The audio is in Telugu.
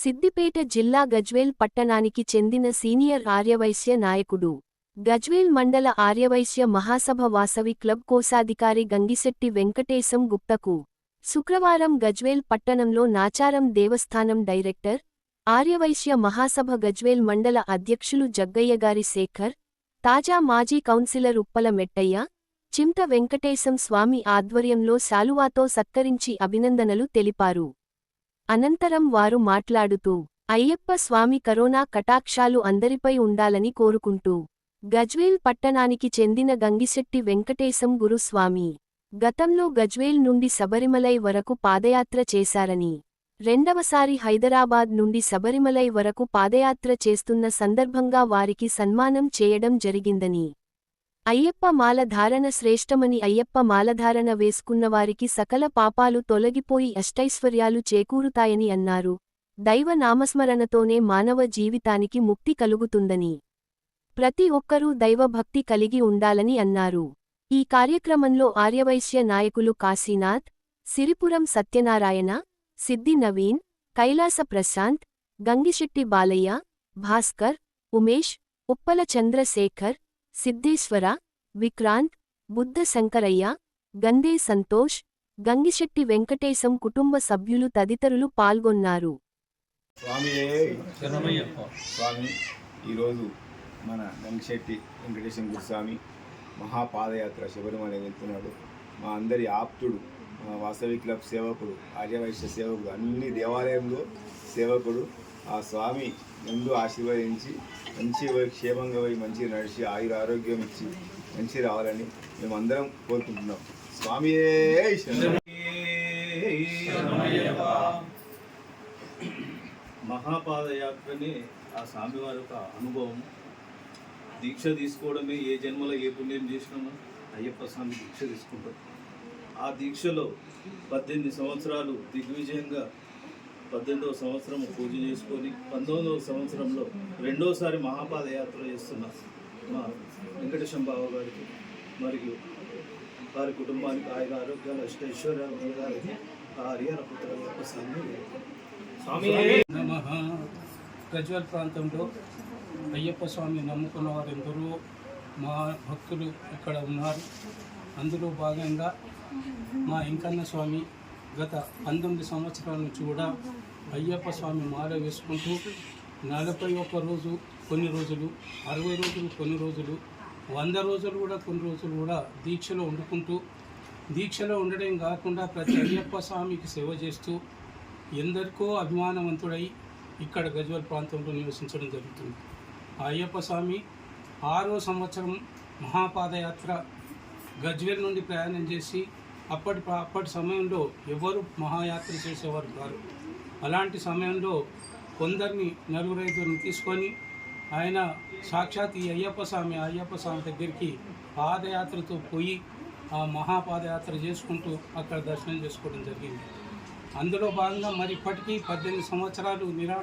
సిద్దిపేట జిల్లా గజ్వేల్ పట్టణానికి చెందిన సీనియర్ ఆర్యవైశ్య నాయకుడు. గజ్వేల్ మండల ఆర్యవైశ్య మహాసభ వాసవి క్లబ్ కోశాధికారి గంగిశెట్టి వెంకటేశం గుప్తకు. శుక్రవారం గజ్వేల్ పట్టణంలో నాచారం దేవస్థానం డైరెక్టర్ ఆర్యవైశ్య మహాసభ గజ్వేల్ మండల అధ్యక్షులు జగ్గయ్యగారి శేఖర్ తాజా మాజీ కౌన్సిలర్ ఉప్పల మెట్టయ్య చింత వెంకటేశం స్వామి ఆధ్వర్యంలో శాలువాతో సత్కరించి అభినందనలు తెలిపారు. అనంతరం వారు మాట్లాడుతూ అయ్యప్ప స్వామి కరోనా కటాక్షాలు అందరిపై ఉండాలని కోరుకుంటూ గజ్వేల్ పట్టణానికి చెందిన గంగిశెట్టి వెంకటేశం గురుస్వామి గతంలో గజ్వేల్ నుండి శబరిమలై వరకు పాదయాత్ర చేశారని రెండవసారి హైదరాబాద్ నుండి శబరిమలై వరకు పాదయాత్ర చేస్తున్న సందర్భంగా వారికి సన్మానం చేయడం జరిగిందని అయ్యప్ప మాల ధారణ శ్రేష్టమని అయ్యప్ప మాలధారణ వేసుకున్నవారికి సకల పాపాలు తొలగిపోయి అష్టైశ్వర్యాలు చేకూరుతాయని అన్నారు. దైవ నామస్మరణతోనే మానవ జీవితానికి ముక్తి కలుగుతుందని. ప్రతి ఒక్కరూ దైవభక్తి కలిగి ఉండాలని అన్నారు. ఈ కార్యక్రమంలో ఆర్యవైశ్య నాయకులు కాశీనాథ్ సిరిపురం సత్యనారాయణ సిద్ధి నవీన్ కైలాస ప్రశాంత్ గంగిశెట్టి బాలయ్య భాస్కర్ ఉమేష్ ఉప్పల చంద్రశేఖర్ సిద్ధేశ్వర విక్రాంత్ బుద్ధ శంకరయ్య గందే సంతోష్ గంగిశెట్టి వెంకటేశం కుటుంబ సభ్యులు తదితరులు పాల్గొన్నారు. స్వామి ఈరోజు మన గంగిశెట్టి వెంకటేశ్వర గురుస్వామి మహాపాదయాత్ర శబరిమల వెళ్తున్నాడు. మా అందరి ఆప్తుడు మా వాసవి క్లబ్ సేవకుడు ఆర్యవైశ్య సేవకుడు అన్ని దేవాలయంలో సేవకుడు ఆ స్వామి ఎందు ఆశీర్వదించి మంచి క్షేమంగా పోయి మంచి నడిచి ఆయుర ఆరోగ్యం ఇచ్చి మంచి రావాలని మేమందరం కోరుకుంటున్నాం. స్వామియే శరణం. మహాపాదయాత్రనే ఆ స్వామివారి యొక్క అనుభవం. దీక్ష తీసుకోవడమే ఏ జన్మలో ఏ పుణ్యం చేసినామో అయ్యప్ప స్వామి దీక్ష తీసుకుంటాం ఆ దీక్షలో పద్దెనిమిది సంవత్సరాలు దిగ్విజయంగా పద్దెనిమిదవ సంవత్సరం పూజ చేసుకొని పంతొమ్మిదవ సంవత్సరంలో రెండోసారి మహాపాదయాత్ర చేస్తున్న మా వెంకటేశం బావ గారికి మరియు వారి కుటుంబానికి ఆయన ఆరోగ్యాలు అష్టైశ్వర్యాలు గారికి ఆర్యర పుత్ర స్వామి నమః. గజ్వల్ ప్రాంతంలో అయ్యప్ప స్వామి నమ్ముకున్న వారు ఎందరో మా భక్తులు ఇక్కడ ఉన్నారు. అందులో భాగంగా మా వెంకన్న స్వామి గత పంతొమ్మిది సంవత్సరాల నుంచి కూడా అయ్యప్ప స్వామి మాల వేసుకుంటూ నలభై ఒక్క రోజు కొన్ని రోజులు అరవై రోజులు కొన్ని రోజులు వంద రోజులు కూడా కొన్ని రోజులు కూడా దీక్షలో వండుకుంటూ దీక్షలో ఉండడం కాకుండా ప్రతి అయ్యప్ప స్వామికి సేవ చేస్తూ ఎందరికో అభిమానవంతుడై ఇక్కడ గజ్వల్ ప్రాంతంలో నివసించడం జరుగుతుంది. ఆ అయ్యప్ప స్వామి ఆరో సంవత్సరం మహాపాదయాత్ర గజ్వేల్ నుండి ప్రయాణం చేసి అప్పటి అప్పటి సమయంలో ఎవరు మహాయాత్ర చేసేవారు కారు. అలాంటి సమయంలో కొందరిని నలుగురైదుని తీసుకొని ఆయన సాక్షాత్ ఈ అయ్యప్ప స్వామి అయ్యప్ప స్వామి దగ్గరికి పాదయాత్రతో పోయి ఆ మహాపాదయాత్ర చేసుకుంటూ అక్కడ దర్శనం చేసుకోవడం జరిగింది. అందులో భాగంగా మరి ఇప్పటికీ పద్దెనిమిది సంవత్సరాలు నిరా